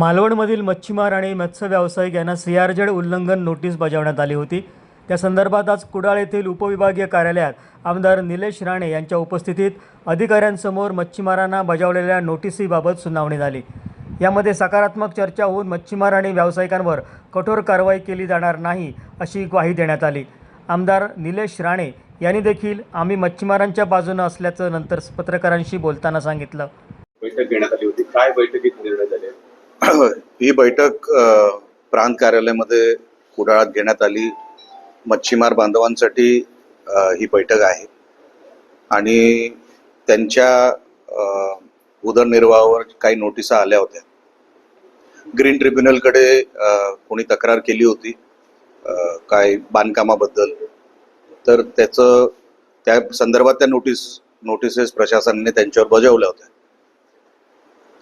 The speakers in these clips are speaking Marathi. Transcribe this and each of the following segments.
मालवणमधील मच्छीमार आणि मत्स्य व्यावसायिक यांना सीआरजेड उल्लंघन नोटीस बजावण्यात आली होती. त्या संदर्भात आज कुडाळ येथील उपविभागीय कार्यालयात आमदार निलेश राणे यांच्या उपस्थितीत अधिकाऱ्यांसमोर मच्छीमारांना बजावलेल्या नोटिसीबाबत सुनावणी झाली. यामध्ये सकारात्मक चर्चा होऊन मच्छीमार आणि व्यावसायिकांवर कठोर कारवाई केली जाणार नाही अशी ग्वाही देण्यात आली. आमदार निलेश राणे यांनी देखील आम्ही मच्छीमारांच्या बाजूनं असल्याचं नंतर पत्रकारांशी बोलताना सांगितलं. बैठक घेण्यात आली होती. काय बैठकीत निर्णय झाले? ही बैठक प्रांत कार्यालयामध्ये कुडाळात घेण्यात आली. मच्छीमार बांधवांसाठी ही बैठक आहे. आणि त्यांच्या उदरनिर्वाहावर काही नोटिसा आल्या होत्या. ग्रीन ट्रिब्युनलकडे कोणी तक्रार केली होती काय बांधकामाबद्दल. तर त्याचं त्या संदर्भात त्या नोटीस नोटिसेस प्रशासनाने त्यांच्यावर बजावल्या होत्या.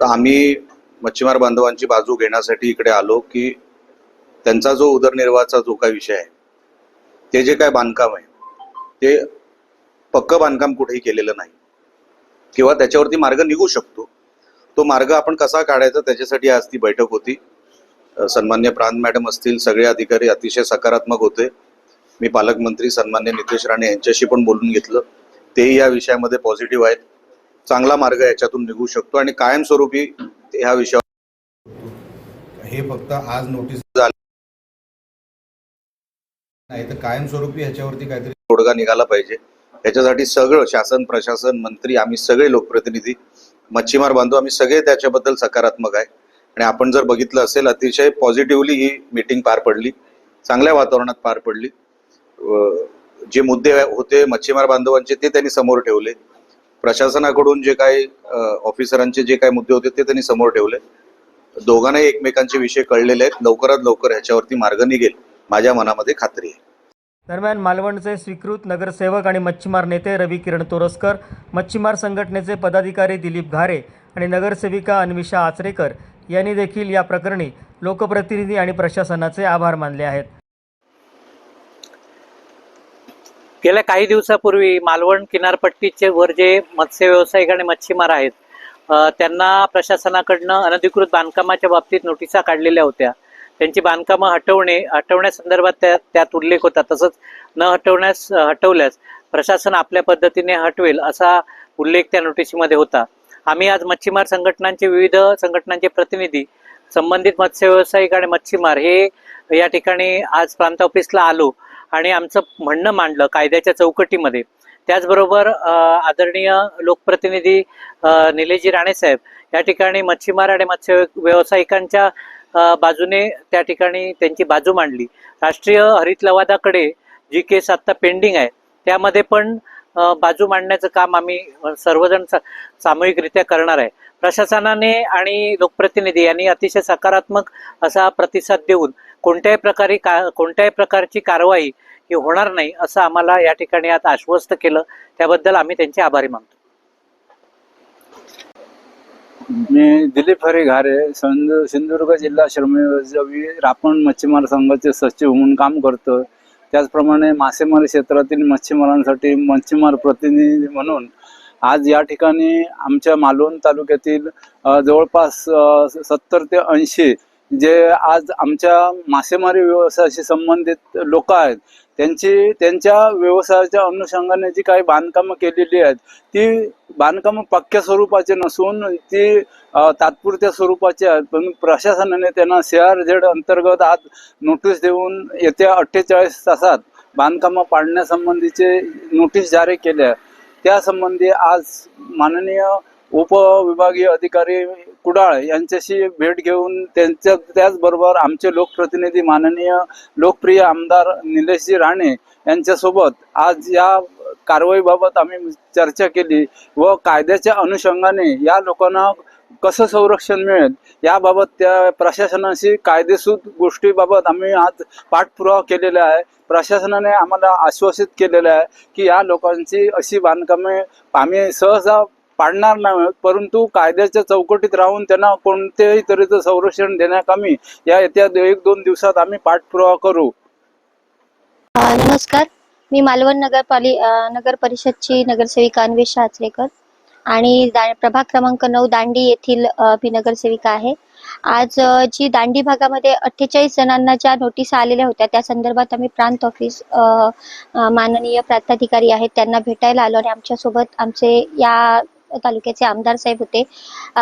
तर आम्ही मच्छीमार बांधवांची बाजू घेण्यासाठी इकडे आलो की त्यांचा जो उदरनिर्वाहाचा जो काही विषय आहे ते जे काय बांधकाम आहे ते पक्क बांधकाम कुठेही केलेलं नाही. किंवा त्याच्यावरती मार्ग निघू शकतो. तो मार्ग आपण कसा काढायचा त्याच्यासाठी आज ती बैठक होती. सन्मान्य प्रांत मॅडम असतील सगळे अधिकारी अतिशय सकारात्मक होते. मी पालकमंत्री सन्मान्य नितेश राणे यांच्याशी पण बोलून घेतलं. तेही या विषयामध्ये पॉझिटिव्ह आहेत. चांगला मार्ग याच्यातून निघू शकतो आणि कायमस्वरूपी ह्या विषयावर हे फक्त आज नोटीस झालं. नाही तर कायमस्वरूपी ह्याच्यावरती काहीतरी तोडगा निघाला पाहिजे. याच्यासाठी सगळं शासन प्रशासन मंत्री आम्ही सगळे लोकप्रतिनिधी मच्छीमार बांधव आम्ही सगळे त्याच्याबद्दल सकारात्मक आहे. आणि आपण जर बघितलं असेल अतिशय पॉझिटिव्हली ही मीटिंग पार पडली. चांगल्या वातावरणात पार पडली. जे मुद्दे होते मच्छीमार बांधवांचे ते त्यांनी समोर ठेवले. प्रशासनाकडून जे काही ऑफिसरांचे जे काही मुद्दे होते ते त्यांनी समोर ठेवले. दोघांनाही एकमेकांचे विषय कळलेले आहेत. लवकरात लवकर ह्याच्यावरती मार्ग निघेल माझ्या मनामध्ये खात्री आहे. दरम्यान मालवणचे स्वीकृत नगरसेवक आणि मच्छीमार नेते रवी किरण तोरसकर मच्छीमार संघटनेचे पदाधिकारी दिलीप घारे आणि नगरसेविका अन्विषा आचरेकर यांनी देखील या प्रकरणी लोकप्रतिनिधी आणि प्रशासनाचे आभार मानले आहेत. गेल्या काही दिवसापूर्वी मालवण किनारपट्टीचे वर जे मत्स्य व्यावसायिक आणि मच्छीमार आहेत त्यांना प्रशासनाकडनं अनधिकृत बांधकामाच्या बाबतीत नोटिसा काढलेल्या होत्या. त्यांची बांधकामं हटवणे हटवण्यासंदर्भात त्या त्यात उल्लेख होता. तसंच न हटवण्यास हटवल्यास प्रशासन आपल्या पद्धतीने हटवेल असा उल्लेख त्या नोटिसीमध्ये होता. आम्ही आज मच्छीमार संघटनांचे विविध संघटनांचे प्रतिनिधी संबंधित मत्स्य व्यावसायिक आणि मच्छीमार हे या ठिकाणी आज प्रांत ऑफिसला आलो. आणि आमचं म्हणणं मांडलं कायद्याच्या चौकटीमध्ये. त्याचबरोबर आदरणीय लोकप्रतिनिधी निलेजी राणेसाहेब या ठिकाणी मच्छीमार आणि मत्स्य व्यावसायिकांच्या बाजूने त्या ठिकाणी त्यांची बाजू मांडली. राष्ट्रीय हरित लवादाकडे जी केस आत्ता पेंडिंग आहे त्यामध्ये पण बाजू मांडण्याचं काम आम्ही सर्वजण सा- सामूहिकरित्या करणार आहे. प्रशासनाने आणि लोकप्रतिनिधी यांनी अतिशय सकारात्मक असा प्रतिसाद देऊन कोणत्याही प्रकारे का कोणत्याही प्रकारची कारवाई ही होणार नाही असं आम्हाला या ठिकाणी आता आश्वस्त केलं. त्याबद्दल आम्ही त्यांचे आभारी मानतो. मी दिलीप हरी घारे सिंधु सिंधुदुर्ग जिल्हा श्रमयोगी रापण मच्छीमार संघाचे सचिव म्हणून काम करतो. त्याचप्रमाणे मासेमारी क्षेत्रातील मच्छीमारांसाठी मच्छीमार प्रतिनिधी म्हणून आज या ठिकाणी आमच्या मालवण तालुक्यातील जवळपास सत्तर ते ऐंशी जे आज आमच्या मासेमारी व्यवसायाशी संबंधित लोक आहेत त्यांची त्यांच्या व्यवसायाच्या अनुषंगाने जी काही बांधकामं केलेली आहेत ती बांधकामं पक्क्या स्वरूपाचे नसून ती तात्पुरत्या स्वरूपाची आहेत. पण प्रशासनाने त्यांना सी आर झेड अंतर्गत आज नोटीस देऊन येत्या अठ्ठेचाळीस तासात बांधकामं पाडण्यासंबंधीचे नोटीस जारी केल्या. त्यासंबंधी आज माननीय उपविभागीय अधिकारी कुडाळ यांच्याशी भेट घेऊन त्यांच्या त्याचबरोबर आमचे लोकप्रतिनिधी माननीय लोकप्रिय आमदार निलेशजी राणे यांच्यासोबत आज या कारवाईबाबत आम्ही चर्चा केली व कायद्याच्या अनुषंगाने या लोकांना कसं संरक्षण मिळेल याबाबत त्या प्रशासनाशी कायदेसूद गोष्टीबाबत आम्ही आज पाठपुरावा केलेला आहे. प्रशासनाने आम्हाला आश्वासित केलेलं आहे की या लोकांची अशी बांधकामे आम्ही सहसा पाडणार नाही परंतु कायद्याच्या चौकटीत राहून त्यांना कोणत्याही तऱ्हेचं संरक्षण देण्याकामी या येत्या एक दोन दिवसात आम्ही पाठपुरावा करू. नमस्कार. मी मालवण नगरपाली नगर परिषदची नगरसेविका अन्वेष आचरेकर आणि प्रभाग क्रमांक नऊ दांडी येथील मी नगरसेविका आहे. आज जी दांडी भागामध्ये अठ्ठेचाळीस जणांना ज्या नोटीस आलेल्या होत्या त्या संदर्भात आम्ही प्रांत ऑफिस माननीय प्रांताधिकारी आहेत त्यांना भेटायला आलो आणि आमच्यासोबत आमचे या तालुक्याचे आमदार साहेब होते.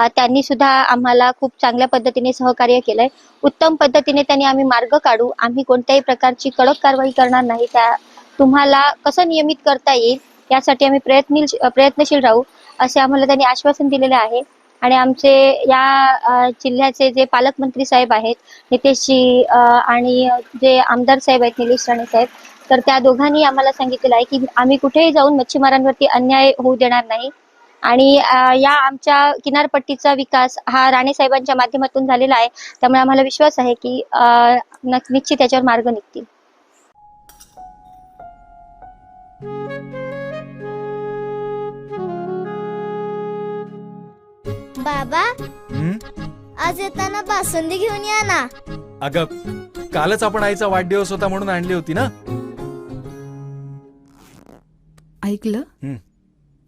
त्यांनी सुद्धा आम्हाला खूप चांगल्या पद्धतीने सहकार्य केलंय. उत्तम पद्धतीने त्यांनी आम्ही मार्ग काढू. आम्ही कोणत्याही प्रकारची कडक कारवाई करणार नाही. त्या तुम्हाला कसं नियमित करता येईल यासाठी आम्ही प्रयत्न प्रयत्नशील राहू असे आम्हाला त्यांनी आश्वासन दिलेले आहे. आणि आमचे या जिल्ह्याचे जे पालकमंत्री साहेब आहेत नितेशजी आणि जे आमदार साहेब आहेत निलेश राणे साहेब तर त्या दोघांनी आम्हाला सांगितलेलं आहे की आम्ही कुठेही जाऊन मच्छीमारांवरती अन्याय होऊ देणार नाही. आणि या आमच्या किनारपट्टीचा विकास हा राणे साहेबांच्या माध्यमातून झालेला आहे. त्यामुळे आम्हाला विश्वास आहे की निश्चित त्याच्यावर मार्ग निघतील. बाबा आज येताना बासुंदी घेऊन या ना. अगं कालच आपण आईचा वाढदिवस होता म्हणून आणली होती ना? ऐकलं? हं.